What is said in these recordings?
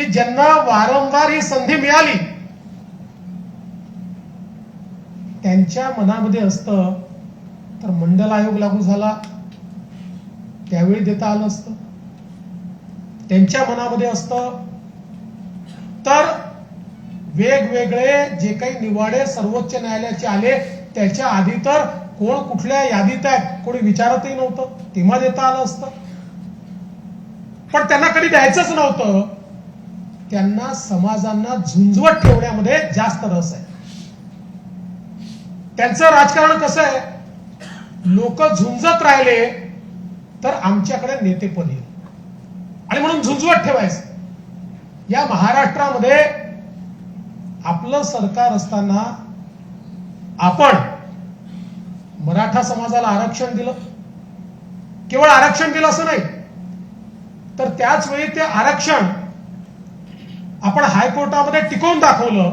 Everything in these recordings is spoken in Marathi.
की ज्यांना वारंवार ही संधी मिळाली त्यांच्या मनामध्ये असतं तर मंडल आयोग लागू झाला. त्यावेळी देता आलं असतं. त्यांच्या मनामध्ये असतं. तर वेगवेगळे जे काही निवाडे सर्वोच्च न्यायालयाचे आले त्याच्या आधी तर कोण कुठल्या यादीत आहेत कोणी विचारतही नव्हतं. तेव्हा देता आलं असतं. पण त्यांना कधी द्यायचंच नव्हतं. त्यांना समाजांना झुंजवत ठेवण्यामध्ये जास्त रस आहे. त्यांचं राजकारण कसं आहे? लोक झुंजत राहिले तर आमच्याकडे नेतेपद येईल. आणि म्हणून झुंजवत ठेवायचं. या महाराष्ट्रामध्ये आपलं सरकार असताना आपण मराठा समाजाला आरक्षण दिलं. केवळ आरक्षण दिलं असं नाही. तर त्याच वेळी ते आरक्षण आपण हायकोर्टामध्ये टिकवून दाखवलं.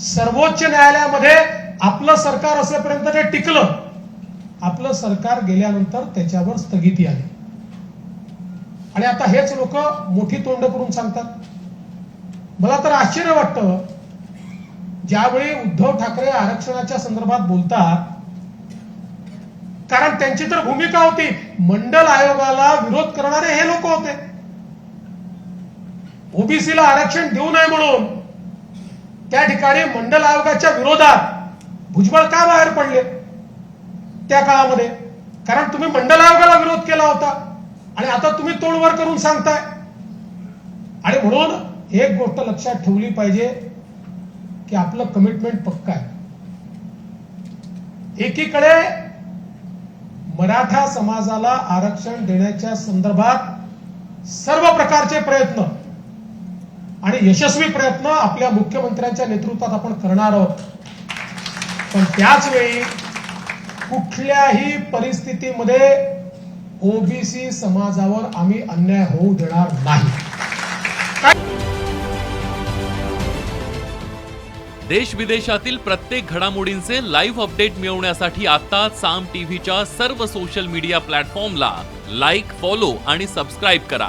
सर्वोच्च न्यायालयामध्ये आपलं सरकार असेपर्यंत ते टिकलं आपलं सरकार गेल्यानंतर त्याच्यावर स्थगिती आली. आणि आता हेच लोक मोठी तोंड करून सांगतात. मला तर आश्चर्य वाटतं ज्यावेळी उद्धव ठाकरे आरक्षणाच्या संदर्भात बोलतात कारण त्यांची तर भूमिका होती मंडल आयोगाला विरोध करणारे हे लोक होते. ओबीसीला आरक्षण देऊ नये म्हणून त्या ठिकाणी मंडल आयोगाच्या विरोधात भुजबळ का बाहेर पडले? त्या काळामध्ये. कारण तुम्ही मंडल आयोगाला विरोध केला होता. आणि आता तुम्ही तोडवर करून सांगताय. आणि म्हणून एक गोष्ट लक्षात ठेवली पाहिजे की आपलं कमिटमेंट पक्का आहे. एकीकडे मराठा समाजाला आरक्षण देण्याच्या संदर्भात सर्व प्रकारचे प्रयत्न आणि यशस्वी प्रयत्न आपल्या मुख्यमंत्र्यांच्या नेतृत्वात आपण करणार आहोत. पण त्याच वेळी कुठल्याही परिस्थितीमध्ये ओबीसी समाजावर आम्ही अन्याय होऊ देणार नाही. देश विदेशातील प्रत्येक घडामोडींचे लाईव्ह अपडेट मिळवण्यासाठी आता साम टीव्हीच्या सर्व सोशल मीडिया प्लॅटफॉर्मला लाईक फॉलो आणि सबस्क्राईब करा.